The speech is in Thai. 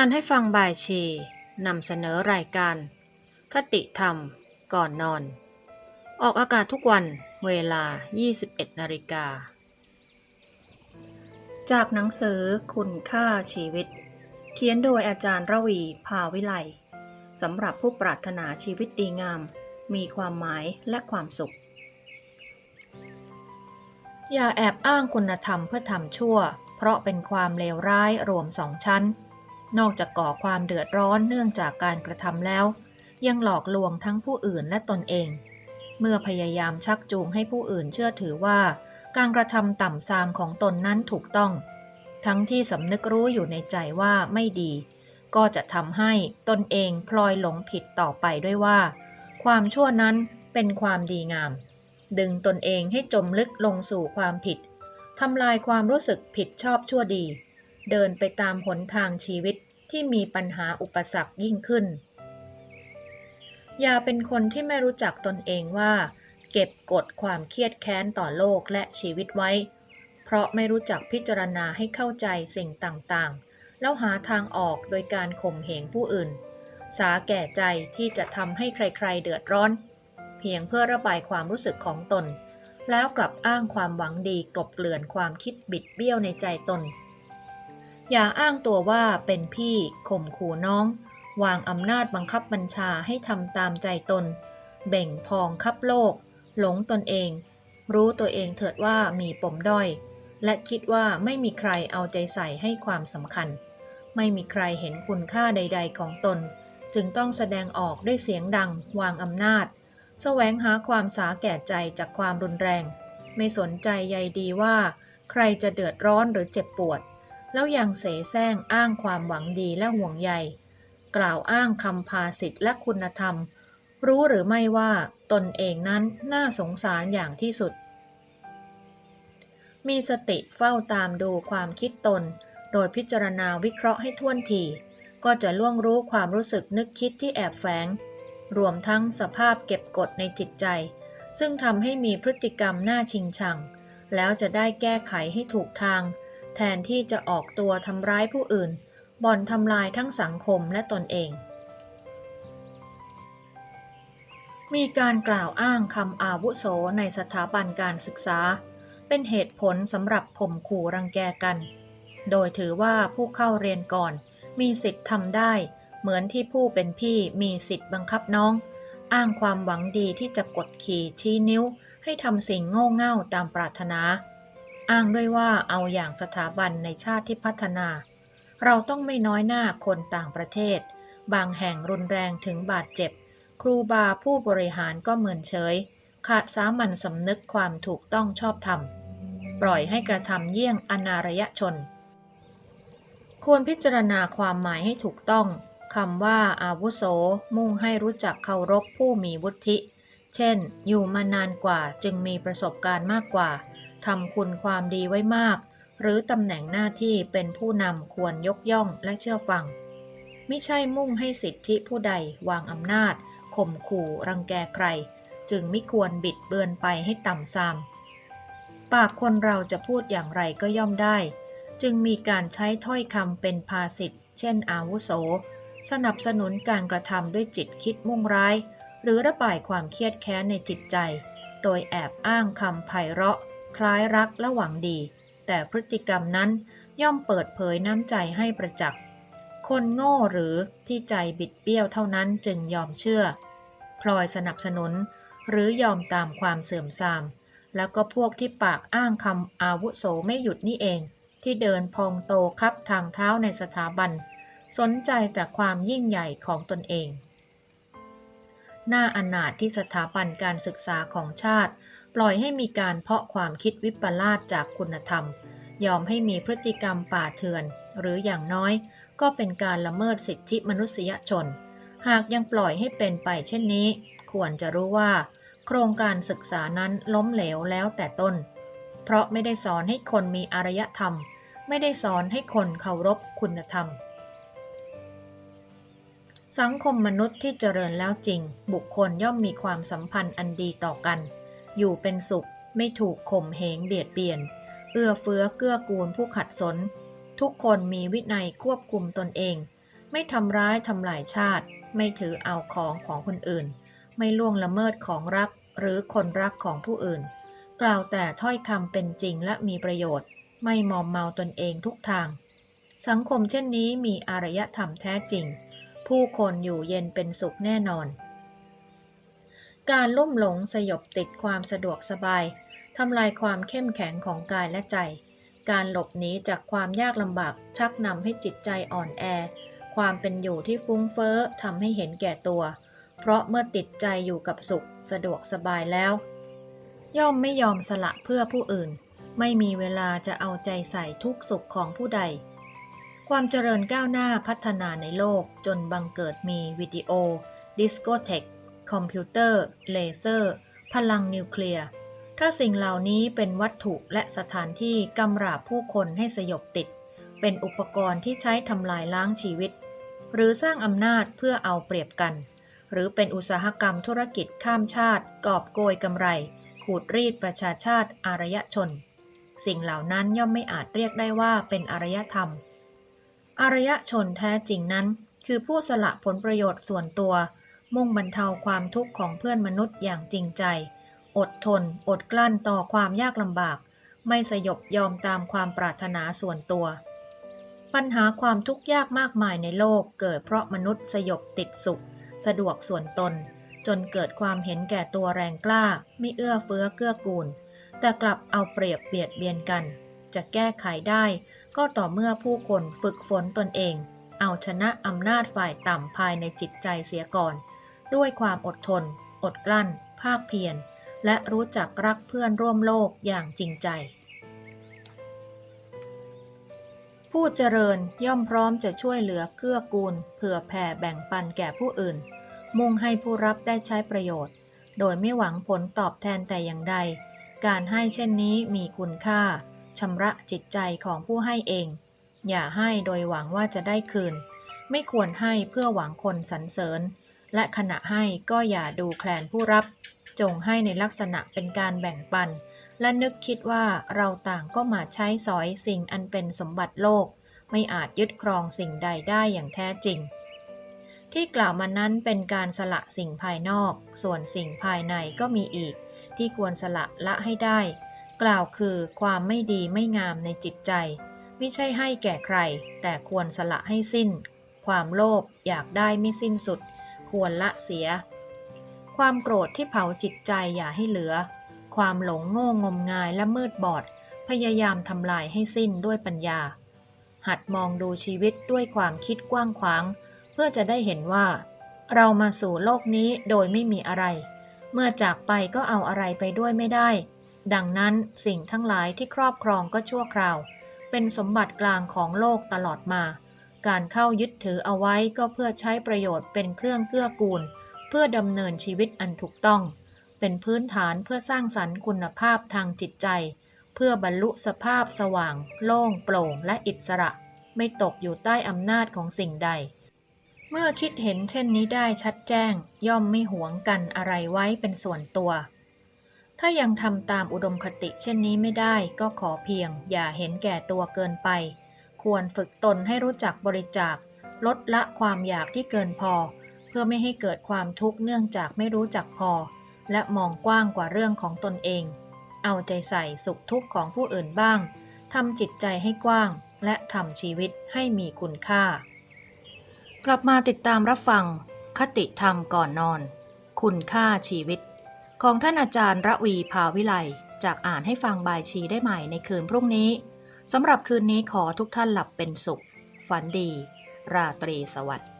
อ่านให้ฟังบายชีนำเสนอรายการ คติธรรม ก่อนนอน ออกอากาศทุกวันเวลา 21นาฬิกา จากหนังสือคุณค่าชีวิต เขียนโดยอาจารย์ระวีภาวิไลสำหรับผู้ปรารถนาชีวิตดีงาม มีความหมายและความสุข อย่าแอบอ้างคุณธรรมเพื่อทำชั่ว เพราะเป็นความเลวร้ายรวมสองชั้น นอกจากก่อความเดือดร้อนเนื่องจากการกระทำแล้ว ยังหลอกลวงทั้งผู้อื่นและตนเอง เมื่อพยายามชักจูงให้ผู้อื่นเชื่อถือว่า การกระทำต่ำซามของตนนั้นถูกต้อง ทั้งที่สำนึกรู้อยู่ในใจว่าไม่ดี ก็จะทำให้ตนเองพลอยหลงผิดต่อไปด้วยว่า ความชั่วนั้นเป็นความดีงาม ดึงตนเองให้จมลึกลงสู่ความผิดทำลายความรู้สึกผิดชอบชั่วดี เดินไปตามหนทางชีวิตที่มีปัญหาอุปสรรคยิ่งขึ้น อย่าเป็นคนที่ไม่รู้จักตนเองว่า เก็บกดความเครียดแค้นต่อโลกและชีวิตไว้ เพราะไม่รู้จักพิจารณาให้เข้าใจสิ่งต่างๆ แล้วหาทางออกโดยการข่มเหงผู้อื่น สาแก่ใจที่จะทำให้ใครๆเดือดร้อน เพียงเพื่อระบายความรู้สึกของตน แล้วกลับอ้างความหวังดีกลบเกลื่อนความคิดบิดเบี้ยวในใจตน อย่าอ้างตัวว่าเป็นพี่ข่มขู่น้อง วางอำนาจบังคับบัญชาให้ทำตามใจตน เบ่งพองคับโลก หลงตนเอง รู้ตัวเองเถิดว่ามีปมด้อย และคิดว่าไม่มีใครเอาใจใส่ให้ความสำคัญ ไม่มีใครเห็นคุณค่าใด ๆ ของตน จึงต้องแสดงออกด้วยเสียงดัง วางอำนาจ แสวงหาความสาแก่ใจจากความรุนแรง ไม่สนใจใยดีว่า ใครจะเดือดร้อนหรือเจ็บปวด แล้วยังเสแสร้งอ้างความหวังดีและห่วงใย กล่าวอ้างคำพาสิทธิและคุณธรรม รู้หรือไม่ว่าตนเองนั้นน่าสงสารอย่างที่สุด มีสติเฝ้าตามดูความคิดตน โดยพิจารณาวิเคราะห์ให้ท่วนทีก็จะล่วงรู้ความรู้สึกนึกคิดที่แอบแฝง รวมทั้งสภาพเก็บกดในจิตใจ ซึ่งทำให้มีพฤติกรรมน่าชิงชัง แล้วจะได้แก้ไขให้ถูกทาง แทนที่จะออกตัวทำร้ายผู้อื่น บ่อนทำลายทั้งสังคมและตนเอง มีการกล่าวอ้างคำอาวุโสในสถาบันการศึกษา เป็นเหตุผลสำหรับข่มขู่รังแกกัน โดยถือว่าผู้เข้าเรียนก่อน มีสิทธิ์ทำได้ เหมือนที่ผู้เป็นพี่มีสิทธิ์บังคับน้อง อ้างความหวังดีที่จะกดขี่ชี้นิ้ว ให้ทำสิ่งโง่เง่าตามปรารถนา อ้างด้วยว่าเอาอย่างสถาบันในชาติที่พัฒนา เราต้องไม่น้อยหน้าคนต่างประเทศ บางแห่งรุนแรงถึงบาดเจ็บ ครูบาผู้บริหารก็เหมือนเฉย ขาดสามัญสำนึกความถูกต้องชอบธรรม ปล่อยให้กระทำเยี่ยงอนารยชน ควรพิจารณาความหมายให้ถูกต้องคำว่าอาวุโส มุ่งให้รู้จักเคารพผู้มีวุฒิ เช่น อยู่มานานกว่าจึงมีประสบการณ์มากกว่า ทำคุณความดีไว้มาก หรือตำแหน่งหน้าที่เป็นผู้นำควรยกย่องและเชื่อฟัง ไม่ใช่มุ่งให้สิทธิผู้ใดวางอำนาจข่มขู่รังแกใคร จึงไม่ควรบิดเบือนไปให้ต่ำซามปากคนเราจะพูดอย่างไรก็ย่อมได้ จึงมีการใช้ถ้อยคำเป็นภาษิตเช่น อาวุโส สนับสนุนการกระทำด้วยจิตคิดมุ่งร้าย หรือระบายความเครียดแค้นในจิตใจ โดยแอบอ้างคำไพเราะ คล้ายรักและหวังดี แต่พฤติกรรมนั้นย่อมเปิดเผยน้ำใจให้ประจักษ์คนโง่หรือที่ใจบิดเบี้ยวเท่านั้นจึงยอมเชื่อ พลอยสนับสนุน หรือยอมตามความเสื่อมทราม แล้วก็พวกที่ปากอ้างคำอาวุโสไม่หยุดนี่เอง ที่เดินพองโตคับทางเท้าในสถาบัน สนใจแต่ความยิ่งใหญ่ของตนเอง หน้าอนาถที่สถาบันการศึกษาของชาติ ล่อยให้มีการเพาะความคิดวิปลาสจากคุณธรรม ยอมให้มีพฤติกรรมป่าเถื่อน หรืออย่างน้อยก็เป็นการละเมิดสิทธิมนุษยชน หากยังปล่อยให้เป็นไปเช่นนี้ ควรจะรู้ว่า โครงการศึกษานั้นล้มเหลวแล้วแต่ต้น เพราะไม่ได้สอนให้คนมีอารยธรรม ไม่ได้สอนให้คนเคารพคุณธรรม สังคมมนุษย์ที่เจริญแล้วจริง บุคคลย่อมมีความสัมพันธ์อันดีต่อกัน อยู่เป็นสุข ไม่ถูกข่มเหงเบียดเบียน เอื้อเฟื้อเกื้อกูลผู้ขัดสน ทุกคนมีวินัยควบคุมตนเอง ไม่ทำร้ายทำลายชาติ ไม่ถือเอาของของคนอื่น ไม่ล่วงละเมิดของรักหรือคนรักของผู้อื่น กล่าวแต่ถ้อยคำเป็นจริงและมีประโยชน์ ไม่มอมเมาตนเองทุกทาง สังคมเช่นนี้มีอารยธรรมแท้จริง ผู้คนอยู่เย็นเป็นสุขแน่นอน การลุ่มหลงสยบติดความสะดวกสบายทำลายความเข้มแข็งของกายและใจ การหลบหนีจากความยากลำบากชักนำให้จิตใจอ่อนแอ ความเป็นอยู่ที่ฟุ้งเฟ้อทำให้เห็นแก่ตัว เพราะเมื่อติดใจอยู่กับสุขสะดวกสบายแล้ว ย่อมไม่ยอมสละเพื่อผู้อื่น ไม่มีเวลาจะเอาใจใส่ทุกสุขของผู้ใด ความเจริญก้าวหน้าพัฒนาในโลกจนบังเกิดมีวิดีโอ ดิสโกเทค คอมพิวเตอร์ เลเซอร์ พลังนิวเคลียร์ ถ้าสิ่งเหล่านี้เป็นวัตถุและสถานที่กำราบผู้คนให้สยบติด เป็นอุปกรณ์ที่ใช้ทำลายล้างชีวิต หรือสร้างอำนาจเพื่อเอาเปรียบกัน หรือเป็นอุตสาหกรรมธุรกิจข้ามชาติ กอบโกยกำไร ขูดรีดประชาชาติอารยชน สิ่งเหล่านั้นย่อมไม่อาจเรียกได้ว่าเป็นอารยธรรม อารยชนแท้จริงนั้นคือผู้สละผลประโยชน์ส่วนตัว มุ่งบรรเทาความทุกข์ของเพื่อนมนุษย์อย่างจริงใจ อดทน อดกลั้นต่อความยากลำบาก ไม่สยบยอมตามความปรารถนาส่วนตัว ปัญหาความทุกข์ยากมากมายในโลกเกิดเพราะมนุษย์สยบติดสุข สะดวกส่วนตน จนเกิดความเห็นแก่ตัวแรงกล้า ไม่เอื้อเฟื้อเกื้อกูล แต่กลับเอาเปรียบเบียดเบียนกัน จะแก้ไขได้ก็ต่อเมื่อผู้คนฝึกฝนตนเอง เอาชนะอำนาจฝ่ายต่ำภายในจิตใจเสียก่อน ด้วยความอดทน อดกลั้น ภาคเพียร และรู้จักรักเพื่อนร่วมโลกอย่างจริงใจ ผู้เจริญย่อมพร้อมจะช่วยเหลือเกื้อกูล เผื่อแผ่แบ่งปันแก่ผู้อื่น มุ่งให้ผู้รับได้ใช้ประโยชน์ โดยไม่หวังผลตอบแทนแต่อย่างใด การให้เช่นนี้มีคุณค่าชำระจิตใจของผู้ให้เอง อย่าให้โดยหวังว่าจะได้คืน ไม่ควรให้เพื่อหวังคนสรรเสริญ และขณะให้ก็อย่าดูแคลนผู้รับ จงให้ในลักษณะเป็นการแบ่งปัน และนึกคิดว่าเราต่างก็มาใช้สอยสิ่งอันเป็นสมบัติโลก ไม่อาจยึดครองสิ่งใดได้อย่างแท้จริง ที่กล่าวมานั้นเป็นการสละสิ่งภายนอก ส่วนสิ่งภายในก็มีอีก ที่ควรสละละให้ได้ กล่าวคือความไม่ดีไม่งามในจิตใจ ไม่ใช่ให้แก่ใคร แต่ควรสละให้สิ้น ความโลภอยากได้ไม่สิ้นสุด ควรละเสีย ความโกรธที่เผาจิตใจอย่าให้เหลือ ความหลงโง่งมงายและมืดบอด พยายามทำลายให้สิ้นด้วยปัญญา หัดมองดูชีวิตด้วยความคิดกว้างขวาง เพื่อจะได้เห็นว่า เรามาสู่โลกนี้โดยไม่มีอะไร เมื่อจากไปก็เอาอะไรไปด้วยไม่ได้ ดังนั้นสิ่งทั้งหลายที่ครอบครองก็ชั่วคราว เป็นสมบัติกลางของโลกตลอดมา การเข้ายึดถือเอาไว้ก็เพื่อใช้ประโยชน์เป็นเครื่องเกื้อกูล เพื่อดำเนินชีวิตอันถูกต้อง เป็นพื้นฐานเพื่อสร้างสรรค์คุณภาพทางจิตใจ เพื่อบรรลุสภาพสว่าง โล่งโปร่งและอิสระ ไม่ตกอยู่ใต้อำนาจของสิ่งใด เมื่อคิดเห็นเช่นนี้ได้ชัดแจ้ง ย่อมไม่หวงกันอะไรไว้เป็นส่วนตัวถ้ายังทำตามอุดมคติเช่นนี้ไม่ได้ก็ขอเพียง อย่าเห็นแก่ตัวเกินไป ควรฝึกตนให้รู้จักบริจาค ลดละความอยากที่เกินพอ เพื่อไม่ให้เกิดความทุกข์เนื่องจากไม่รู้จักพอ และมองกว้างกว่าเรื่องของตนเอง เอาใจใส่สุขทุกข์ของผู้อื่นบ้างทำจิตใจให้กว้าง และทำชีวิตให้มีคุณค่า กลับมาติดตามรับฟัง คติธรรมก่อนนอน คุณค่าชีวิต ของท่านอาจารย์ระวีภาวิไลจากอ่านให้ฟังบายชีได้ใหม่ในคืนพรุ่งนี้ สำหรับคืนนี้ขอทุกท่านหลับเป็นสุข ฝันดี ราตรีสวัสดิ์